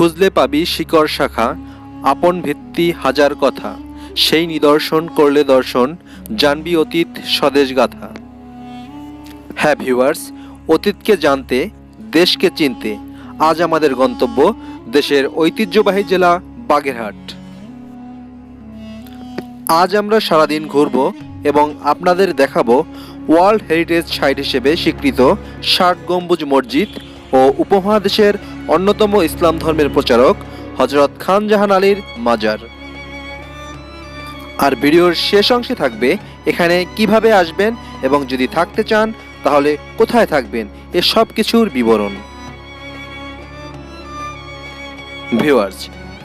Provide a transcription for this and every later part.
খুঁজলে পাবি শিকড় শাখা, আপন ভিত্তি হাজার কথা। সেই নিদর্শন করলে দর্শন, জানবি অতীত স্বদেশ গাথা। হ্যাঁ ভিউয়ার্স, অতীতকে জানতে, দেশকে চিনতে, আজ আমাদের গন্তব্য দেশের ঐতিহ্যবাহী জেলা বাগেরহাট। আজ আমরা সারাদিন ঘুরব এবং আপনাদের দেখাবো ওয়ার্ল্ড হেরিটেজ সাইট হিসেবে স্বীকৃত ষাট গম্বুজ মসজিদ ও উপমহাদেশের অন্যতম ইসলাম ধর্মের প্রচারক হজরত খান জাহান আলীর মাজার। আর ভিডিওর শেষ অংশে থাকবে, এখানে কীভাবে আসবেন এবং যদি থাকতে চান, তাহলে কোথায় থাকবেন, এ সব কিছুর বিবরণ। ভিউয়ার্স,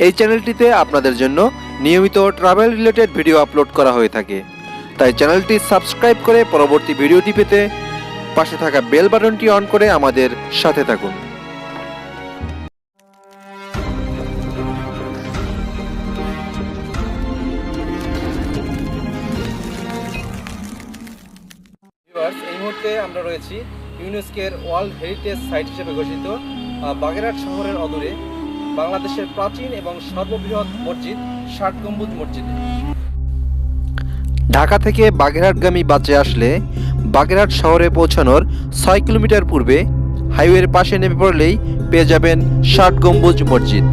এই চ্যানেলটিতে আপনাদের জন্য নিয়মিত ট্রাভেল রিলেটেড ভিডিও আপলোড করা হয়ে থাকে। তাই চ্যানেলটি সাবস্ক্রাইব করে পরবর্তী ভিডিওটি পেতে পাশে থাকা বেল বাটনটি অন করে আমাদের সাথে থাকুন। এই মুহূর্তে আমরা রয়েছি ইউনেস্কের ওয়ার্ল্ড হেরিটেজ সাইট হিসেবে ঘোষিত বাগেরহাট শহরের অদূরে বাংলাদেশের প্রাচীন এবং সর্ববৃহৎ মসজিদ ষাট গম্বুজ মসজিদে। ঢাকা থেকে বাগেরহাটগামী বাসে আসলে বাগেরহাট শহরে পৌঁছানোর ছয় কিলোমিটার পূর্বে হাইওয়ের পাশে নেমে পড়লেই পেয়ে যাবেন ষাট গম্বুজ মসজিদ।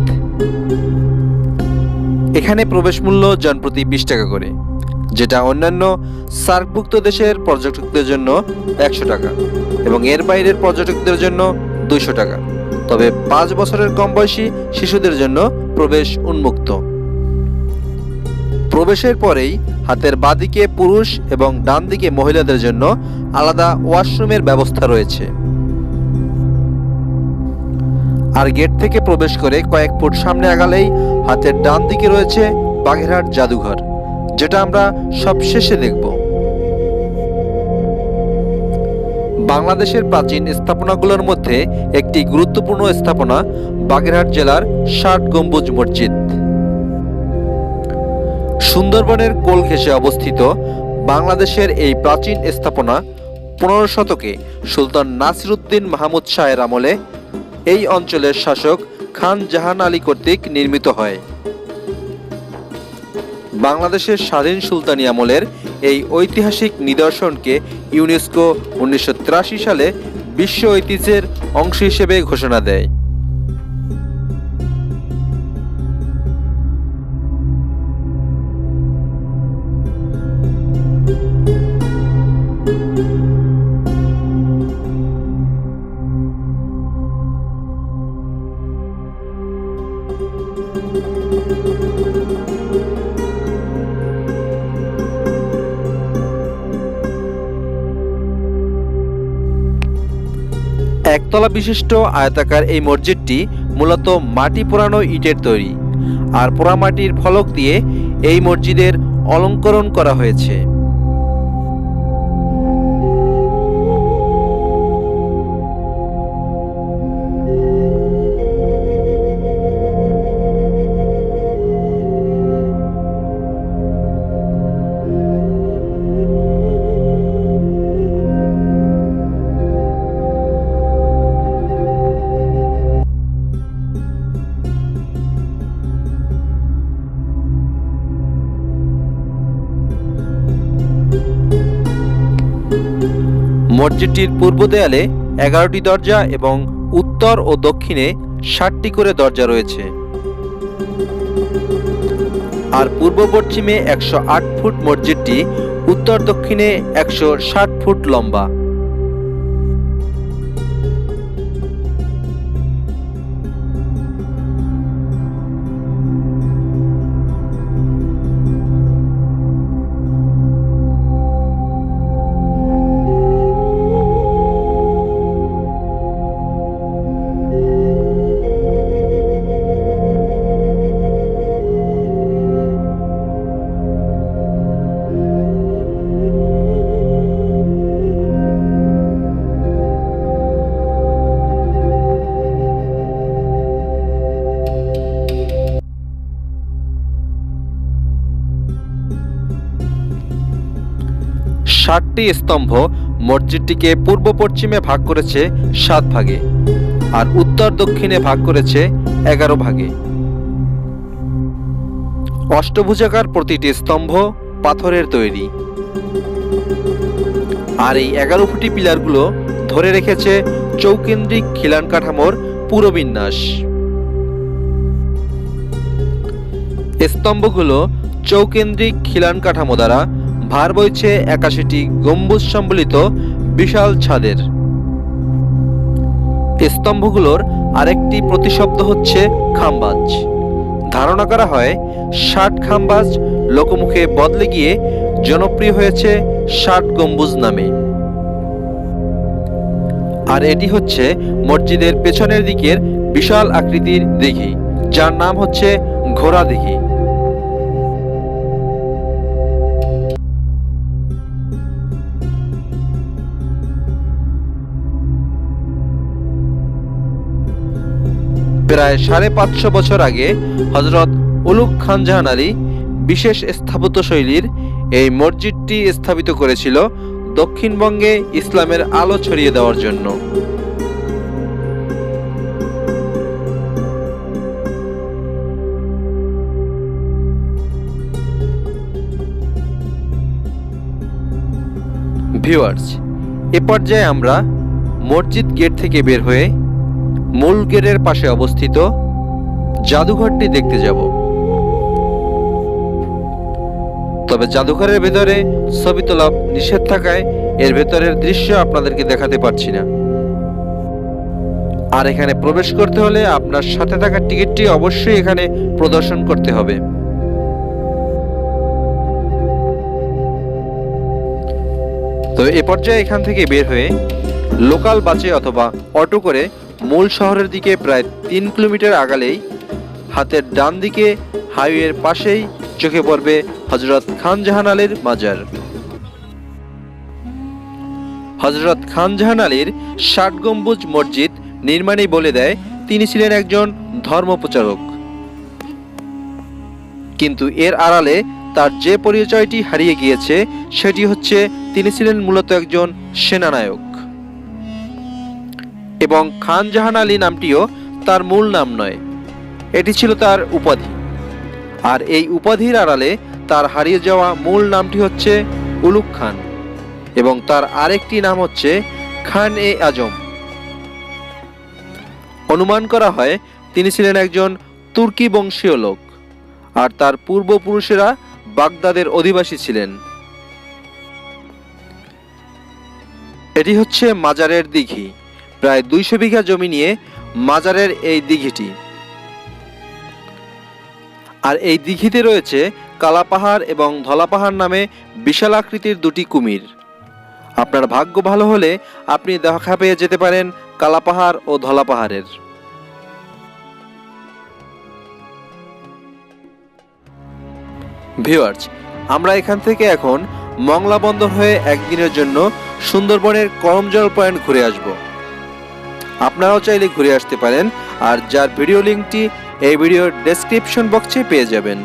এখানে প্রবেশ মূল্য জনপ্রতি বিশ টাকা করে, যেটা অন্যান্য সার্কভুক্ত দেশের পর্যটকদের জন্য একশো টাকা এবং এর বাইরের পর্যটকদের জন্য দুইশো টাকা। তবে পাঁচ বছরের কম বয়সী শিশুদের জন্য প্রবেশ উন্মুক্ত। প্রবেশের পরেই হাতের বাঁদিকে পুরুষ এবং ডান দিকে মহিলাদের জন্য আলাদা ওয়াশরুমের ব্যবস্থা রয়েছে। আর গেট থেকে প্রবেশ করে কয়েক ফুট সামনে আগালেই হাতের ডান দিকে রয়েছে বাঘেরহাট জাদুঘর, যেটা আমরা সবশেষে দেখব। বাংলাদেশের প্রাচীন স্থাপনাগুলোর মধ্যে একটি গুরুত্বপূর্ণ স্থাপনা বাগেরহাট জেলার ষাট গম্বুজ মসজিদ। সুন্দরবনের কোল ঘেঁষে অবস্থিত বাংলাদেশের এই প্রাচীন স্থাপনা পনেরো শতকে সুলতান নাসিরুদ্দিন মাহমুদ শাহের আমলে এই অঞ্চলের শাসক খান জাহান আলী কর্তৃক নির্মিত হয়। বাংলাদেশের স্বাধীন সুলতানি আমলের এই ঐতিহাসিক নিদর্শনকে ইউনেস্কো উনিশশো তিরাশি সালে বিশ্ব ঐতিহ্যের অংশ হিসেবে ঘোষণা দেয়। একতলা বিশিষ্ট আয়তাকার এই মসজিদটি মূলত মাটি পোড়ানো ইটের তৈরি। আর পোড়ামাটির ফলক দিয়ে এই মসজিদের অলঙ্করণ করা হয়েছে। মসজিদটির পূর্ব দেয়ালে এগারোটি দরজা এবং উত্তর ও দক্ষিণে ষাটটি করে দরজা রয়েছে। আর পূর্ব পশ্চিমে একশো আট ফুট মসজিদটি, উত্তর দক্ষিণে একশো ষাট ফুট লম্বা। ষাটটি স্তম্ভ মসজিদটিকে পূর্ব পশ্চিমে ভাগ করেছে সাত ভাগে আর উত্তর দক্ষিণে ভাগ করেছে এগারো ভাগে। অষ্টভুজাকার প্রতিটি স্তম্ভ পাথরের তৈরি। আর এই এগারো ফুটি পিলারগুলো ধরে রেখেছে চৌকেন্দ্রিক খিলান কাঠামোর পুরো বিন্যাস। স্তম্ভগুলো চৌকেন্দ্রিক খিলান কাঠামো দ্বারা ভার বইছে একাশিটি গম্বুজ সম্বলিত বিশাল ছাদের। স্তম্ভগুলোর আরেকটি প্রতিশব্দ হচ্ছে খাম্বাজ। ধারণা করা হয়, ষাট খাম্বাজ লোকমুখে বদলে গিয়ে জনপ্রিয় হয়েছে ষাট গম্বুজ নামে। আর এটি হচ্ছে মসজিদের পেছনের দিকের বিশাল আকৃতির দিঘি, যার নাম হচ্ছে ঘোড়া দিঘি। প্রায় সাড়ে পাঁচশো বছর আগে হজরত উলুক খান জাহান আলী বিশেষ স্থাপত্য শৈলীর এই মসজিদটি স্থাপিত করেছিল দক্ষিণবঙ্গে ইসলামের আলো ছড়িয়ে দেওয়ার জন্য। ভিউয়ার্স, এ পর্যায়ে আমরা মসজিদ গেট থেকে বের হয়ে মূল গেটের পাশে অবস্থিত জাদুঘরটি দেখতে যাব। তবে জাদুঘরের ভেতরে ছবি তোলা নিষেধ থাকায় এর ভেতরের দৃশ্য আপনাদেরকে দেখাতে পারছি না। আর এখানে প্রবেশ করতে হলে আপনার সাথে থাকা টিকিটটি অবশ্যই এখানে প্রদর্শন করতে হবে। তো এ পর্যায়ে এখান থেকে বের হয়ে লোকাল বাসে অথবা অটো করে মূল শহরের দিকে প্রায় তিন কিলোমিটার আগালেই হাতের ডান দিকে হাইওয়ের পাশেই চোখে পড়বে হজরত খান জাহান আলীর মাজার। হজরত খান জাহান আলীর ষাট গম্বুজ মসজিদ নির্মাণেই বলে দেয়, তিনি ছিলেন একজন ধর্মপ্রচারক। কিন্তু এর আড়ালে তার যে পরিচয়টি হারিয়ে গিয়েছে, সেটি হচ্ছে তিনি ছিলেন মূলত একজন সেনানায়ক। এবং খান জাহান আলী নামটিও তার মূল নাম নয়। এটি ছিল তার উপাধি। আর এই উপাধির আড়ালে তার হারিয়ে যাওয়া মূল নামটি হচ্ছে উলুক খান এবং তার আরেকটি নাম হচ্ছে খান এ আজম। অনুমান করা হয়, তিনি ছিলেন একজন তুর্কি বংশীয় লোক আর তার পূর্বপুরুষেরা বাগদাদের অধিবাসী ছিলেন। এটি হচ্ছে মাজারের দিঘি। প্রায় দুইশো বিঘা জমি নিয়ে মাজারের এই দিঘিটি। আর এই দিঘিতে রয়েছে কালাপাহাড় এবং ধলাপাহাড় নামে বিশাল আকৃতির দুটি কুমির। আপনার ভাগ্য ভালো হলে আপনি দেখা পেয়ে যেতে পারেন কালাপাহাড় ও ধলাপাহাড়ের। ভিউয়ার্স, আমরা এখান থেকে এখন মংলা বন্দর হয়ে একদিনের জন্য সুন্দরবনের করমজল পয়েন্ট ঘুরে আসব। আপনারাও চাইলে ঘুরে আসতে পারেন আর যার ভিডিও লিঙ্কটি এই ভিডিওর ডেসক্রিপশন বক্সে পেয়ে যাবেন।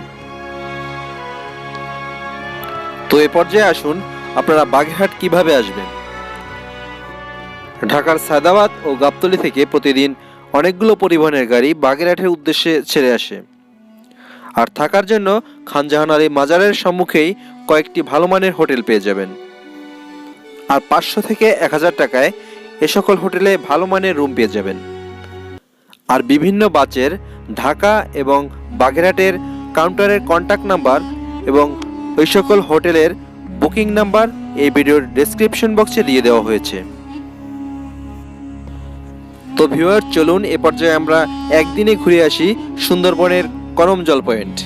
তো এ পর্যায়ে আসুন, আপনারা বাগেরহাট কীভাবে আসবেন? ঢাকার সায়দাবাদ ও গাবতলি থেকে প্রতিদিন অনেকগুলো পরিবহনের গাড়ি বাগেরহাটের উদ্দেশ্যে ছেড়ে আসে। আর থাকার জন্য খানজাহান আলী মাজারের সম্মুখেই কয়েকটি ভালো মানের হোটেল পেয়ে যাবেন। আর পাঁচশো থেকে এক হাজার টাকায় এ সকল হোটেলে ভালো মানের রুম পেয়ে যাবেন। আর বিভিন্ন বাচের ঢাকা এবং বাগেরহাটের কাউন্টারের কন্ট্যাক্ট নাম্বার এবং ওই সকল হোটেলের বুকিং নাম্বার এই ভিডিওর ডেসক্রিপশন বক্সে দিয়ে দেওয়া হয়েছে। তো ভিউয়ার চলুন এ পর্যায়ে আমরা একদিনে ঘুরে আসি সুন্দরবনের করমজল পয়েন্ট